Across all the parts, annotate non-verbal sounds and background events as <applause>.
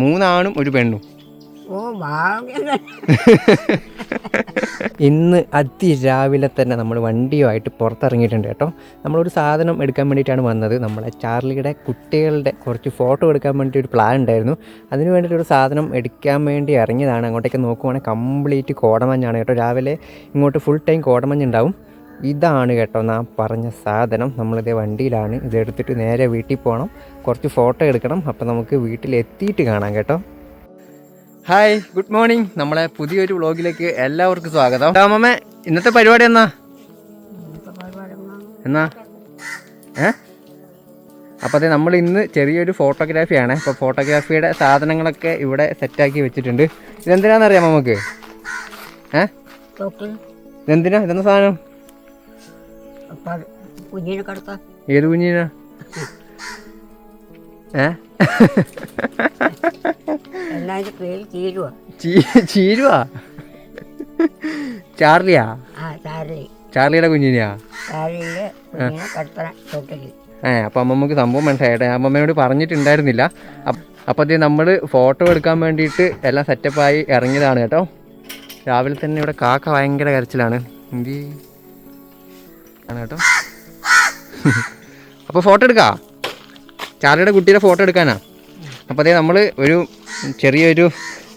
മൂന്നാണും ഒരു പെണ്ണും. ഇന്ന് അതിരാവിലെ തന്നെ നമ്മൾ വണ്ടിയുമായിട്ട് പുറത്തിറങ്ങിയിട്ടുണ്ട് കേട്ടോ. നമ്മളൊരു സാധനം എടുക്കാൻ വേണ്ടിയിട്ടാണ് വന്നത്. നമ്മളെ ചാർലിയുടെ കുട്ടികളുടെ കുറച്ച് ഫോട്ടോ എടുക്കാൻ വേണ്ടി ഒരു പ്ലാൻ ഉണ്ടായിരുന്നു. അതിന് വേണ്ടിയിട്ട് ഒരു സാധനം എടുക്കാൻ വേണ്ടി ഇറങ്ങിയതാണ്. അങ്ങോട്ടേക്ക് നോക്കുവാണെങ്കിൽ കംപ്ലീറ്റ് കോടമഞ്ഞാണ് കേട്ടോ. രാവിലെ ഇങ്ങോട്ട് ഫുൾ ടൈം കോടമഞ്ഞ് ഉണ്ടാവും. ഇതാണ് കേട്ടോ നാം പറഞ്ഞ സാധനം. നമ്മളിതേ വണ്ടിയിലാണ് ഇതെടുത്തിട്ട് നേരെ വീട്ടിൽ പോകണം കുറച്ച് ഫോട്ടോ എടുക്കണം. അപ്പോൾ നമുക്ക് വീട്ടിലെത്തിയിട്ട് കാണാം കേട്ടോ. ഹായ് ഗുഡ് മോർണിംഗ് നമ്മളെ പുതിയൊരു വ്ളോഗിലേക്ക് എല്ലാവർക്കും സ്വാഗതം. രാമമ്മ ഇന്നത്തെ പരിപാടി എന്നാ? എന്നാ? ഏ? അപ്പോൾ അതെ നമ്മൾ ഇന്ന് ചെറിയൊരു ഫോട്ടോഗ്രാഫിയാണ് അപ്പോൾ ഫോട്ടോഗ്രാഫിയുടെ സാധനങ്ങളൊക്കെ ഇവിടെ സെറ്റാക്കി വെച്ചിട്ടുണ്ട്. ഇതെന്തിനാണെന്നറിയാം നമുക്ക്? ഏ? ഇതെന്തിനാ? ഇതെന്താ സാധനം? കുഞ്ഞിനെ കിടക്കാം ഏത് കുഞ്ഞിനാ? ഏ? എല്ലാവരും പേര് തീരുവാ ചീ- ചീരുവാ? ചാർലിയാ? ആ ചാരലി ചാർലിയുടെ കുഞ്ഞിനെയാ? ചാരലിൽ കുഞ്ഞിനെ കിടത്തണം തൊട്ടിൽ ഏ അപ്പം അമ്മമ്മക്ക് സംഭവം മനസ്സിലായിട്ട് അമ്മമ്മയോട് പറഞ്ഞിട്ടുണ്ടായിരുന്നില്ല. അപ്പോൾ അതേ നമ്മൾ ഫോട്ടോ എടുക്കാൻ വേണ്ടിയിട്ട് എല്ലാം സെറ്റപ്പായി ഇറങ്ങിയതാണ് കേട്ടോ. രാവിലെ തന്നെ ഇവിടെ കാക്ക ഭയങ്കര കരച്ചിലാണ്. എന്തി ആണ് കേട്ടോ. അപ്പോൾ ഫോട്ടോ എടുക്കാം. ചാർലിയുടെ കുട്ടിയുടെ ഫോട്ടോ എടുക്കാനാണ് അപ്പോൾ അതേ നമ്മൾ ഒരു ചെറിയൊരു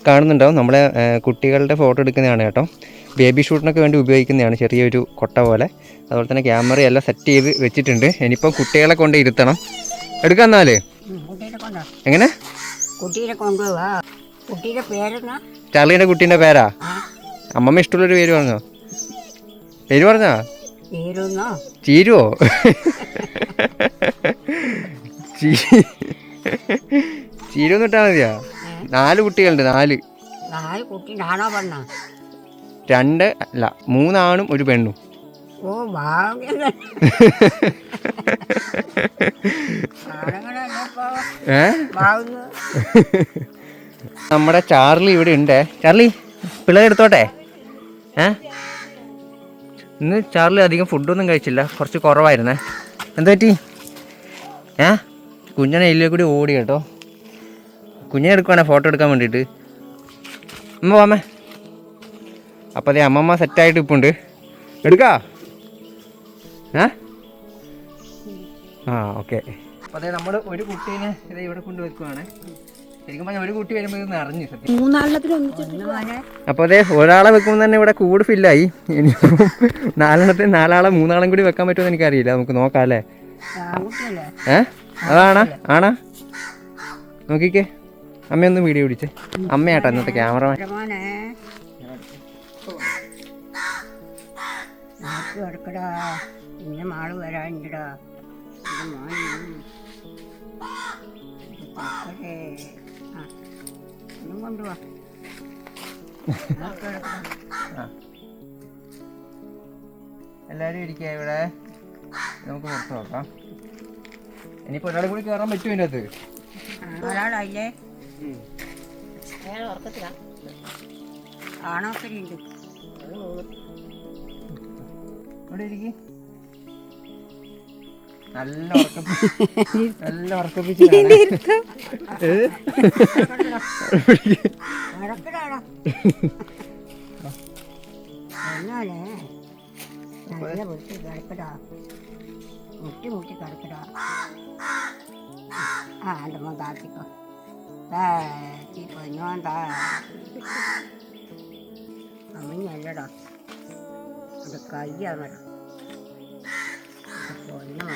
കാണുന്നുണ്ടാവും. നമ്മളെ കുട്ടികളുടെ ഫോട്ടോ എടുക്കുന്നതാണ് കേട്ടോ. ബേബി ഷൂട്ടിനൊക്കെ വേണ്ടി ഉപയോഗിക്കുന്നതാണ് ചെറിയൊരു കൊട്ട പോലെ. അതുപോലെ തന്നെ ക്യാമറ എല്ലാം സെറ്റ് ചെയ്ത് വെച്ചിട്ടുണ്ട്. ഇനിയിപ്പം കുട്ടികളെ കൊണ്ട് ഇരുത്തണം. എടുക്കാം എന്നാൽ. എങ്ങനെ? ചാർലിയുടെ കുട്ടീന്റെ പേരാ? അമ്മമ്മ ഇഷ്ടമുള്ളൊരു പേര് പറഞ്ഞോ? പേര് പറഞ്ഞോ? ചീരുവോ? ചീരുന്ന് ഇട്ടാ മതിയാ? നാല് കുട്ടികളുണ്ട് നാല്. രണ്ട് അല്ല മൂന്നാണും ഒരു പെണ്ണും. ഓ ഏ? നമ്മുടെ ചാർലി ഇവിടെ ഉണ്ട്. ചാർലി പിള്ളേർ എടുത്തോട്ടെ? ഏ? ഇന്ന് ചാർലി അധികം ഫുഡൊന്നും കഴിച്ചില്ല. കുറച്ച് കുറവായിരുന്നേ. എന്താ പറ്റി? ഏ? കുഞ്ഞനെ ഇല്ലേ കൂടി ഓടി കേട്ടോ. കുഞ്ഞിനെ എടുക്കുവാണേ ഫോട്ടോ എടുക്കാൻ വേണ്ടിയിട്ട്. അമ്മ വാമേ അപ്പോൾ അതേ അമ്മമ്മ സെറ്റായിട്ട് ഇപ്പം ഉണ്ട്. എടുക്കാ? ഏ? ആ ഓക്കെ. അപ്പോൾ അതേ നമ്മൾ ഒരു കുട്ടീനെ ഇത് ഇവിടെ കൊണ്ട് വെക്കുവാണ്. ശരിക്കും പറഞ്ഞാൽ ഒരു കുട്ടി വരുമ്പോൾ ഇത് നിറഞ്ഞു സത്യം. ഒന്ന് മോനെ. അപ്പോൾ അതെ ഒരാളെ വെക്കുമ്പോൾ തന്നെ ഇവിടെ കൂട് ഫില്ലായി ഇനി നാലെണ്ണത്തെ നാലാളെ മൂന്നാളും കൂടി വെക്കാൻ പറ്റുമെന്ന് എനിക്കറിയില്ല. നമുക്ക് നോക്കാം അല്ലേ? ഏ? അതാണാ? ആണാ? നോക്കിക്കേ. അമ്മയൊന്ന് വീഡിയോ പിടിച്ചേ. അമ്മയാട്ടോ ഇന്നത്തെ ക്യാമറമാൻ നാട്ടു കിടക്കടാ. ഇന്ന മാൾ വരാനുണ്ടടാ ഇത് മോനെ. ഒന്നും കൊണ്ടുപോവാ നാട്ടു <laughs> എല്ലാവരും ഇരിക്കുക ഇവിടെ. നമുക്ക് പുറത്ത് നോക്കാം. ഇനിയിപ്പോ ഒരാളെ കൂടി കയറാൻ പറ്റും ഇതിന്റെ അകത്ത് ഒരാളായില്ലേ ഇവിടെ ഇരിക്കി. നല്ല <laughs> നല്ല മുട്ടി മുട്ടി കിടക്കടാ ആ എന്റെ മോൻ താത്തിക്കോ താത്തി പൊന്നോൻ താ അമ്മഞ്ഞല്ലടാ അത് കയ്യാണടാ പൊന്നു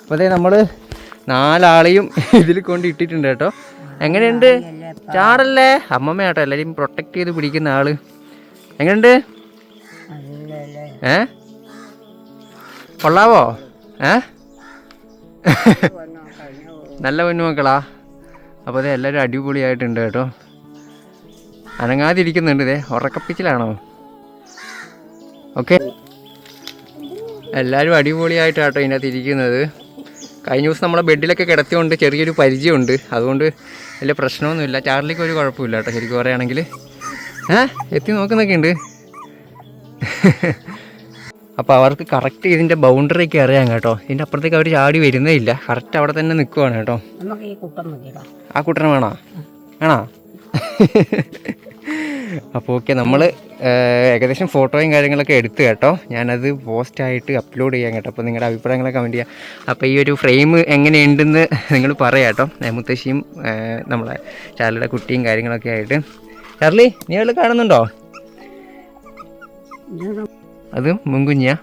അപ്പോൾ അതെ നമ്മൾ നാലാളെയും ഇതിൽ കൊണ്ട് ഇട്ടിട്ടുണ്ട് കേട്ടോ. എങ്ങനെയുണ്ട്? ചാറല്ലേ ചാടല്ലേ അമ്മമ്മ കേട്ടോ എല്ലാവരെയും പ്രൊട്ടക്ട് ചെയ്ത് പിടിക്കുന്ന ആൾ. എങ്ങനെയുണ്ട്? ഏ? കൊള്ളാവോ? ഏ? നല്ല പൊന്നുമക്കളാ. അപ്പോൾ അതെ എല്ലാവരും അടിപൊളിയായിട്ടുണ്ട് കേട്ടോ. അനങ്ങാതിരിക്കുന്നുണ്ട് ഇതേ. ഉറക്കപ്പിച്ചിലാണോ? ഓക്കെ. എല്ലാവരും അടിപൊളിയായിട്ടാട്ടോ ഇതിനകത്ത് ഇരിക്കുന്നത്. കഴിഞ്ഞ ദിവസം നമ്മളെ ബെഡിലൊക്കെ കിടത്തിയോണ്ട് ചെറിയൊരു പരിചയമുണ്ട്. അതുകൊണ്ട് വലിയ പ്രശ്നമൊന്നുമില്ല. ചാർലിക്ക് ഒരു കുഴപ്പമില്ല കേട്ടോ ശരിക്കും പറയുകയാണെങ്കിൽ. ഏ? എത്തി നോക്കുന്നൊക്കെ ഉണ്ട് അപ്പോൾ അവർക്ക് കറക്റ്റ് ഇതിന്റെ ബൗണ്ടറിയൊക്കെ അറിയാം കേട്ടോ. ഇതിന്റെ അപ്പുറത്തേക്ക് അവർ ചാടി വരുന്നേ ഇല്ല. കറക്റ്റ് അവിടെ തന്നെ നിൽക്കുവാണ് കേട്ടോ. ആ കുട്ടനെ വേണോ? വേണോ? അപ്പോൾ ഓക്കെ നമ്മൾ ഏകദേശം ഫോട്ടോയും കാര്യങ്ങളൊക്കെ എടുത്തു കേട്ടോ. ഞാനത് പോസ്റ്റായിട്ട് അപ്ലോഡ് ചെയ്യാം കേട്ടോ. അപ്പോൾ നിങ്ങളുടെ അഭിപ്രായങ്ങളെ കമന്റ് ചെയ്യാം. അപ്പോൾ ഈ ഒരു ഫ്രെയിം എങ്ങനെയുണ്ടെന്ന് നിങ്ങൾ പറയാം കേട്ടോ. മുത്തശ്ശിയും നമ്മളെ ചാർലിയുടെ കുട്ടിയും കാര്യങ്ങളൊക്കെ ആയിട്ട്. ചാർലി നീ അവൾ കാണുന്നുണ്ടോ? അത് മുൻകുഞ്ഞിയാ.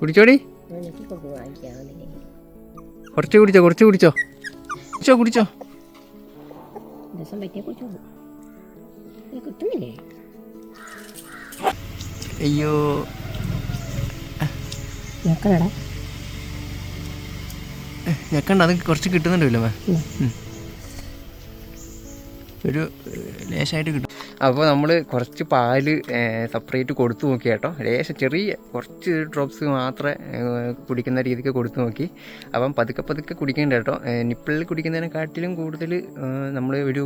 കുടിച്ചോടി. കുറച്ച് കുടിച്ചോ കുറച്ച് കുടിച്ചോ. കുടിച്ചോ കുടിച്ചോ. അയ്യോ. ഞക്കണ്ട അത് കുറച്ച് കിട്ടുന്നുണ്ടല്ലോ. ഒരു ലേശമായിട്ട് കിട്ടും. അപ്പോൾ നമ്മൾ കുറച്ച് പാൽ സെപ്പറേറ്റ് കൊടുത്തു നോക്കി കേട്ടോ ലേശം ചെറിയ കുറച്ച് ഡ്രോപ്സ് മാത്രമേ കുടിക്കുന്ന രീതിക്ക് കൊടുത്തു നോക്കി. അപ്പം പതുക്കെ പതുക്കെ കുടിക്കേണ്ട കേട്ടോ നിപ്പിളിൽ കുടിക്കുന്നതിനെക്കാട്ടിലും കൂടുതൽ നമ്മൾ ഒരു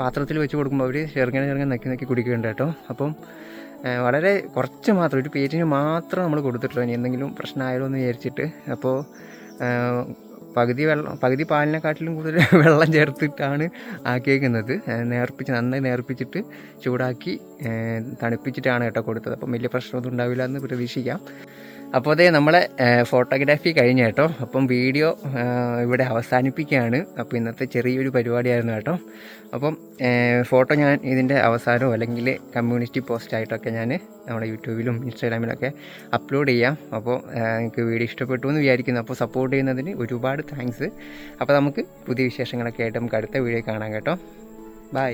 പാത്രത്തിൽ വെച്ച് കൊടുക്കുമ്പോൾ അവർ ചെറുങ്ങനെ ചെറുങ്ങനെ നക്കി നക്കി കുടിക്കേണ്ട കേട്ടോ അപ്പം വളരെ കുറച്ച് മാത്രം ഒരു പേരിന് മാത്രം നമ്മൾ കൊടുത്തിട്ടുള്ളൂ ഇനി എന്തെങ്കിലും പ്രശ്നമായാലോ എന്ന് വിചാരിച്ചിട്ട്. അപ്പോൾ പകുതി വെള്ളം പകുതി പാലിനെക്കാട്ടിലും കൂടുതൽ <laughs> വെള്ളം ചേർത്തിട്ടാണ് ആക്കിയേക്കുന്നത്. നേർപ്പിച്ച് നന്നായി നേർപ്പിച്ചിട്ട് ചൂടാക്കി തണുപ്പിച്ചിട്ടാണ് കേട്ടോ കൊടുത്തത്. അപ്പം വലിയ പ്രശ്നമൊന്നും ഉണ്ടാവില്ല എന്ന് പ്രതീക്ഷിക്കാം. അപ്പോൾ അതേ നമ്മളെ ഫോട്ടോഗ്രാഫി കഴിഞ്ഞ കേട്ടോ. അപ്പം വീഡിയോ ഇവിടെ അവസാനിപ്പിക്കുകയാണ്. അപ്പോൾ ഇന്നത്തെ ചെറിയൊരു പരിപാടിയായിരുന്നു കേട്ടോ. അപ്പം ഫോട്ടോ ഞാൻ ഇതിന്റെ അവസാനമോ അല്ലെങ്കിൽ കമ്മ്യൂണിറ്റി പോസ്റ്റായിട്ടൊക്കെ ഞാൻ നമ്മുടെ യൂട്യൂബിലും ഇൻസ്റ്റാഗ്രാമിലൊക്കെ അപ്ലോഡ് ചെയ്യാം. അപ്പോൾ നിങ്ങൾക്ക് വീഡിയോ ഇഷ്ടപ്പെട്ടു എന്ന് വിചാരിക്കുന്നു. അപ്പോൾ സപ്പോർട്ട് ചെയ്യുന്നതിന് ഒരുപാട് താങ്ക്സ്. അപ്പോൾ നമുക്ക് പുതിയ വിശേഷങ്ങളൊക്കെ ആയിട്ട് നമുക്ക് അടുത്ത വീഡിയോ കാണാം കേട്ടോ. ബൈ.